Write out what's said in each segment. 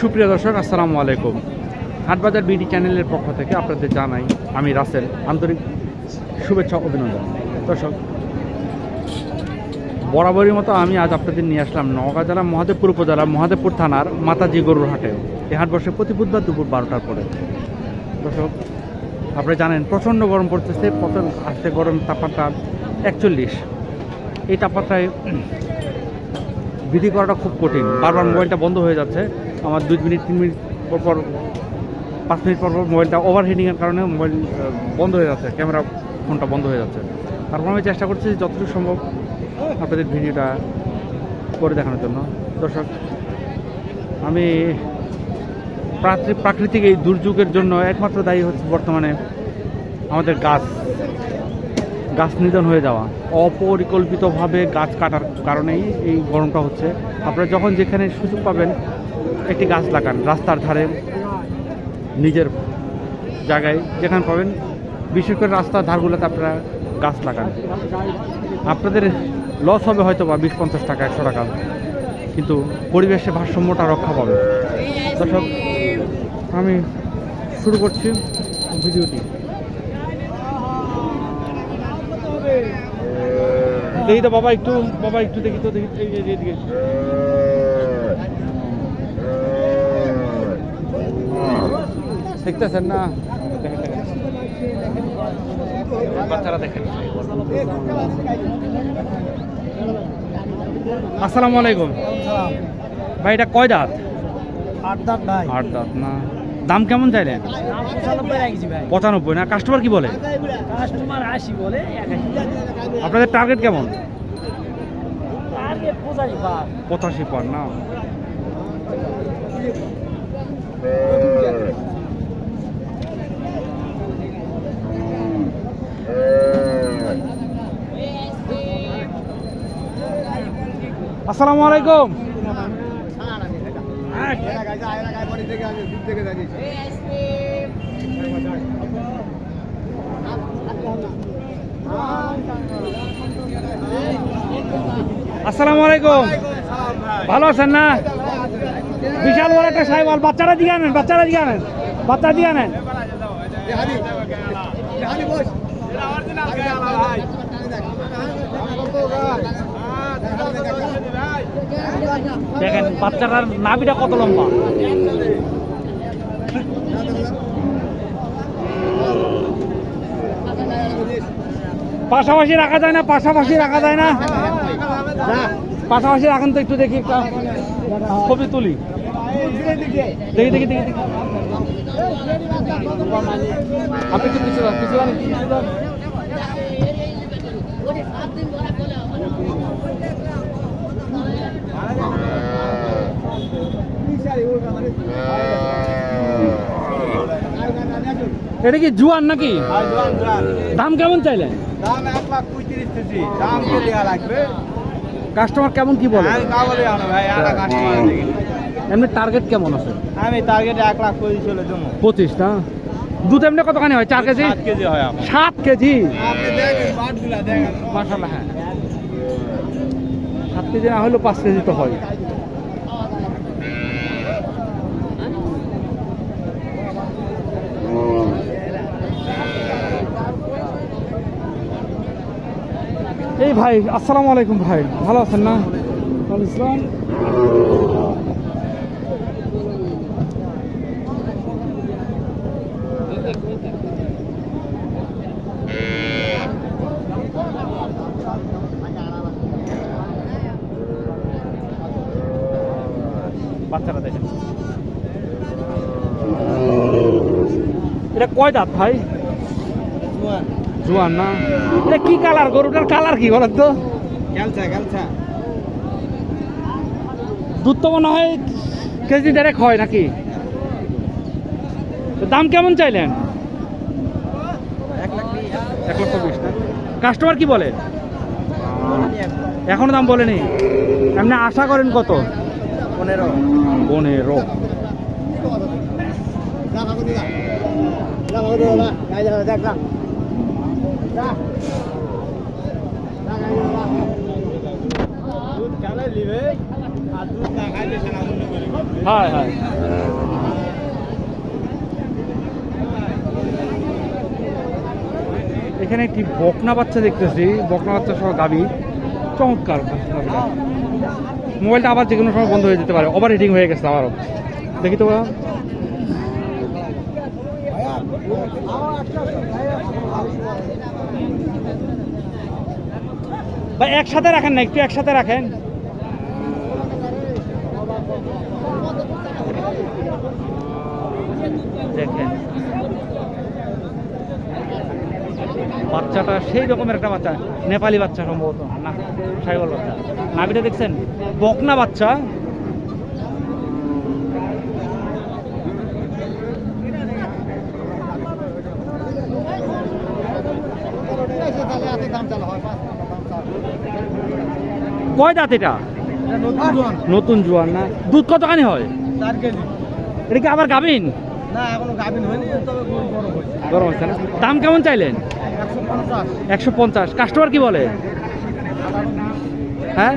সুপ্রিয় দর্শক, আসসালামু আলাইকুম। হাটবাজার বিডি চ্যানেলের পক্ষ থেকে আপনাদের জানাই, আমি রাসেল, আন্তরিক শুভেচ্ছা অভিনন্দন। দর্শক, বরাবরই মতো আমি আজ আপনাদের নিয়ে আসলাম নওগাঁ জেলা, মহাদেবপুর উপজেলা, মহাদেবপুর থানার মাতাজি গরুর হাটে। এই হাট বসে প্রতি বুধবার দুপুর বারোটার পরে। দর্শক আপনারা জানেন, প্রচণ্ড গরম পড়তেছে, প্রচণ্ড আসতে গরম তাপমাত্রা একচল্লিশ। এই তাপমাত্রায় বিধি করাটা খুব কঠিন। বারবার মোবাইলটা বন্ধ হয়ে যাচ্ছে। আমার দুই মিনিট, তিন মিনিট পর পর, পাঁচ মিনিট পর পর মোবাইলটা ওভারহিটিংয়ের কারণে মোবাইল বন্ধ হয়ে যাচ্ছে, ক্যামেরা ফোনটা বন্ধ হয়ে যাচ্ছে। তারপর আমি চেষ্টা করছি যতটুকু সম্ভব আপনাদের ভিডিওটা করে দেখানোর জন্য। দর্শক, আমি প্রাকৃ- প্রাকৃতিক এই দুর্যোগের জন্য একমাত্র দায়ী হচ্ছে বর্তমানে আমাদের গাছ। গাছ নিধন হয়ে যাওয়া। অপরিকল্পিতভাবে গাছ কাটার কারণেই এই গরমটা হচ্ছে। আপনারা যখন যেখানে সুযোগ পাবেন একটি গাছ লাগান, রাস্তার ধারে নিজের জায়গায় যেখানে পাবেন বিশেষ করে রাস্তার ধারগুলোতে আপনারা গাছ লাগান। আপনাদের লস হবে হয়তো বা বিশ পঞ্চাশ টাকা, একশো টাকা, কিন্তু পরিবেশের ভারসাম্যটা রক্ষা পাবে। দর্শক, আমি শুরু করছি ভিডিওটি। দেখি তো বাবা, একটু বাবা, একটু দেখি, তো দেখি এদিকে দেখতেছেন না? দেখেন, দেখেন। বাচ্চারা দেখেন। আসসালামু আলাইকুম। ভাই এটা কয় দাঁত? আট দাঁত ভাই। আট দাঁত না। দাম কেমন চাইলেন? পঁচানব্বই না? কাস্টমার কি বলে? কাস্টমার আশি বলে আপনাদের টার্গেট কেমন? পঁচাশি পার না? আসসালামু আলাইকুম। আসসালামু আলাইকুম। ভালো আছেন না? বিশাল বড় একটা সাহেব বাচ্চারা দিকে আনেন, বাচ্চারা দিকে আনেন, বাচ্চা দিয়ে আনেন। দেখেন, বাচ্চাটার নাভিটা কত লম্বা? পাশাপাশি রাখা যায় না, পাশাপাশি রাখা যায় না। পাশাপাশি রাখেন তো একটু দেখি একটা ছবি তুলি। দেখি দেখি দেখি দেখি। আপনি একটু পিছু যান এটা কি জুয়ান নাকি? দাম কেমন চাইলেন দাম এক লাখ পঁয়ত্রিশ দিছি দাম দেওয়া লাগবে। কাস্টমার কেমন কি বলে? এমনি টার্গেট কেমন আছে? আমি টার্গেটে এক লাখ পঁচিশ হলে জমো পঁচিশ না? দুধ এমনি কতখানি হয়? চার কেজি? সাত কেজি হয় সাত মাসাল্লাহ হ্যাঁ। সাত কেজি না হলেও পাঁচ কেজি তো হয়। এই ভাই, আসসালামু আলাইকুম ভাই। ভালো আছেন না? ইসলাম? বাচ্চারা দেখেন। এটা কয় দাঁত ভাই? জোয়ান না? এটা কি কালার? গরুটার কালার কি বলেন তো? গেলছা গেলছা। দুধ তো মনে হয় কেজি দেড়েক হয় নাকি? তো দাম কেমন চাইলেন? এক লক্ষ বিশ কাস্টমার কি বলে? এখনও দাম বলেনি। আপনি আশা করেন কত? পনেরো। পনেরো। নিবে এখানে একটি বকনা বাচ্চা দেখতেছি। বকনা বাচ্চা সহ গাবি চমৎকার মোবাইলটা আবার যে কোনো সময় বন্ধ হয়ে যেতে পারে। ওভার হিটিং হয়ে গেছে আবারও। দেখি তো ভাই, একসাথে রাখেন না, একটু একসাথে রাখেন। দেখেন। বাচ্চাটা সেই রকমের একটা বাচ্চা, নেপালি বাচ্চা সম্ভবত, না, সাইবল বাচ্চা। নাভিটা দেখছেন? বকনা বাচ্চা। কয় দাঁত এটা? নতুন জোয়ান। না? দুধ কতখানি হয়? এটা কি আবার গাবিন গরম হচ্ছে না? দাম কেমন চাইলেন? একশো পঞ্চাশ। কাস্টমার কি বলে? হ্যাঁ?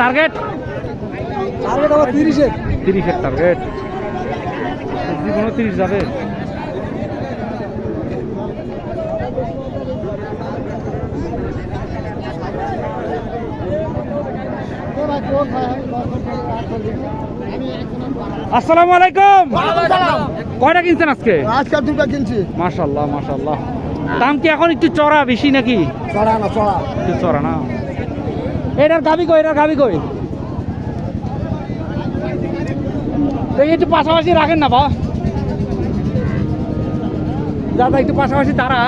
টার্গেট টার্গেট তিরিশের। তিরিশের টার্গেট জীবনও তিরিশ যাবে। আসসালামু আলাইকুম। কয়টা কিনছেন আজকে? আজকাল দুটো কিনছি। মাশাল্লাহ মাশাল্লাহ দাম কি এখন একটু চড়া বেশি নাকি? চড়া না চড়া। একটু চড়া না। এটার গাবি কই এটার গাবি কই? একটু পাশাপাশি রাখেন না বা? দাদা একটু পাশাপাশি তারা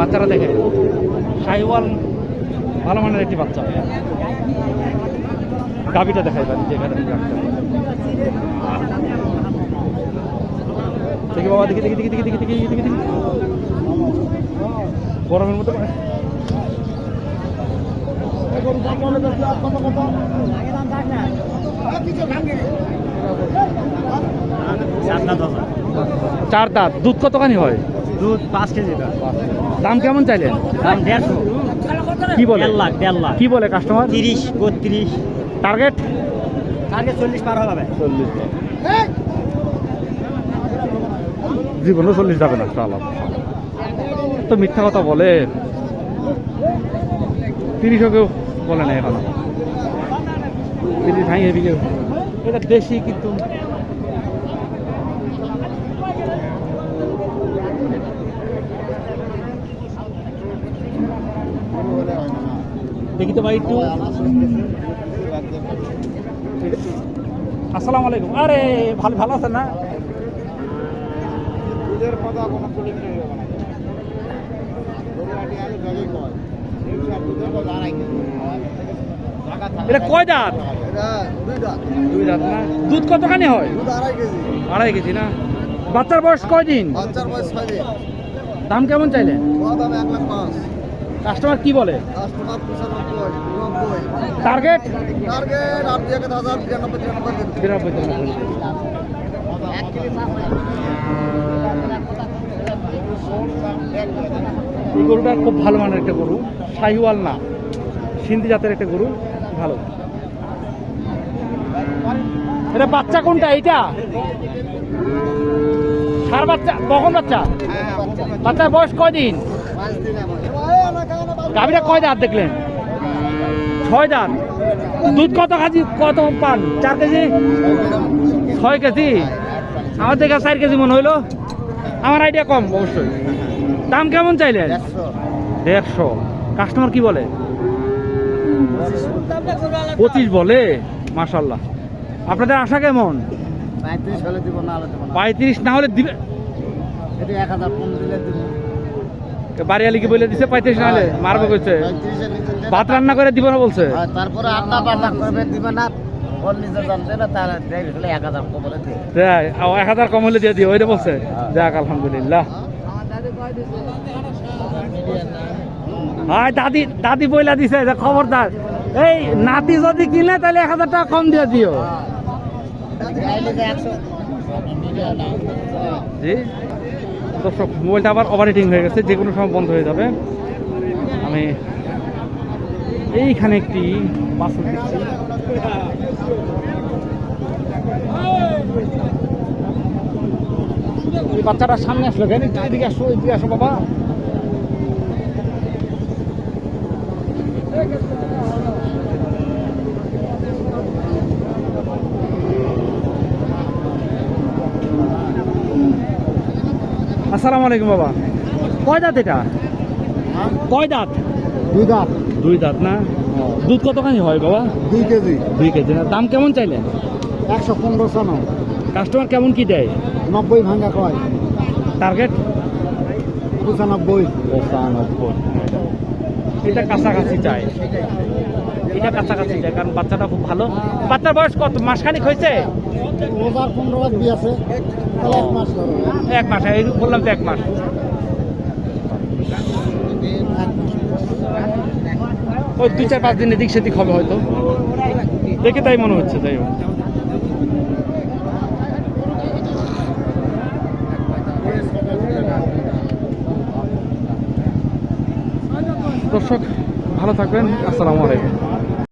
বাচ্চারা দেখে। শাহিওয়াল ভালো মানের একটি বাচ্চা। গাবিটা দেখাই পারি যে এখানে দেখি বাবা, দেখি দেখি দেখি দেখি দেখি দেখি দেখি। দেখি গরমের মধ্যে চার দাঁত, দুধ কতখানি হয়? দুধ পাঁচ কেজি দাম। কেমন চাইলেন? দাম দেড়শো। কি বলে? দেড় লাখ দেড় লাখ। কি বলে কাস্টমার তিরিশ বত্রিশ। টার্গেট আগে চল্লিশ পার হবে। চল্লিশ। জীবনও চল্লিশ যাবে না চালাম তো মিথ্যা কথা বলে। তিরিশও কেউ বলে না এখন। তিরিশ কেউ এটা দেশি কিন্তু। দেখি তো ভাই একটু। আসসালামু আলাইকুম। আরে ভালো ভালো আছেন না? এটা কয় দাঁত? দুই দাঁত। না? দুধ কতখানি হয়? আড়াই কেজি। না? বাচ্চার বয়স কয় দিন বাচ্চার বয়স ছয় দিন। দাম কেমন চাইলেন? কাস্টমার কি বলে? টার্গেট এই গরুটার খুব ভালো মানের একটা গরু। সাহিওয়াল না। সিন্ধি জাতের একটা গরু। ভালো। এটা বাচ্চা কোনটা? এইটা? সার বাচ্চা? কখন বাচ্চা? বাচ্চার বয়স কয়দিন? গাভীরা কয় দাঁত দেখলেন? ছয় দাঁত। দুধ কত কেজি কত পান? চার কেজি? ছয় কেজি? আমার দেখে চার কেজি মনে হইল। আমার আইডিয়া কম অবশ্যই। দাম কেমন চাইলেন? দেড়শো কাস্টমার কি বলে? পঁচিশ বলে? মাশাল্লাহ আপনাদের আশা কেমন? পঁয়ত্রিশ হলে দিব না হলে দিব পঁয়ত্রিশ না হলে দিবে এটা এক হাজার কম দিলে বাড়ি আলিকে বলে দিছে পঁয়ত্রিশ না হলে মারবে কইছে। ভাত রান্না করে দিব না বলছে? তারপরে আড্ডা পাল্টা করবে দিবে না। এক হাজার কম হলে দেয়, দিও ওইটা বলছে। যাক আলহামদুলিল্লাহ। হাই দাদি দাদি বইলা দিছে খবরদার। এই নাতি যদি কিনে তাহলে এক হাজার টাকা কম দিয়ে দিও। জি? দর্শক, মোবাইলটা আবার হিটিং হয়ে গেছে, যে কোনো সময় বন্ধ হয়ে যাবে। আমি এইখানে একটি বাসন দেখছি। বাচ্চাটা সামনে আসলো কেন এদিকে আসো এদিকে আসো, বাবা। আসসালামু আলাইকুম বাবা। কয় দাঁত এটা? কয় দাঁত? দুই দাঁত। দুই দাঁত না? দুধ কতখানি হয় বাবা? দুই কেজি। দুই কেজি না। দাম কেমন চাইলেন একশো পনেরো সন কাস্টমার কেমন কি দেয়? নব্বই ভাঙা কয়। টার্গেট? পঁচানব্বই। পঁচানব্বই। এটা কাছাকাছি চাই। এটা কাছাকাছি চাই কারণ বাচ্চাটা খুব ভালো। বাচ্চার বয়স কত? মাসখানিক হয়েছে? এক মাস এই বললাম তো এক মাস। ওই দুই চার পাঁচ দিন এদিক সেদিক হবে হয়তো। দেখে তাই মনে হচ্ছে হোক। দর্শক ভালো থাকবেন। আসসালামু আলাইকুম।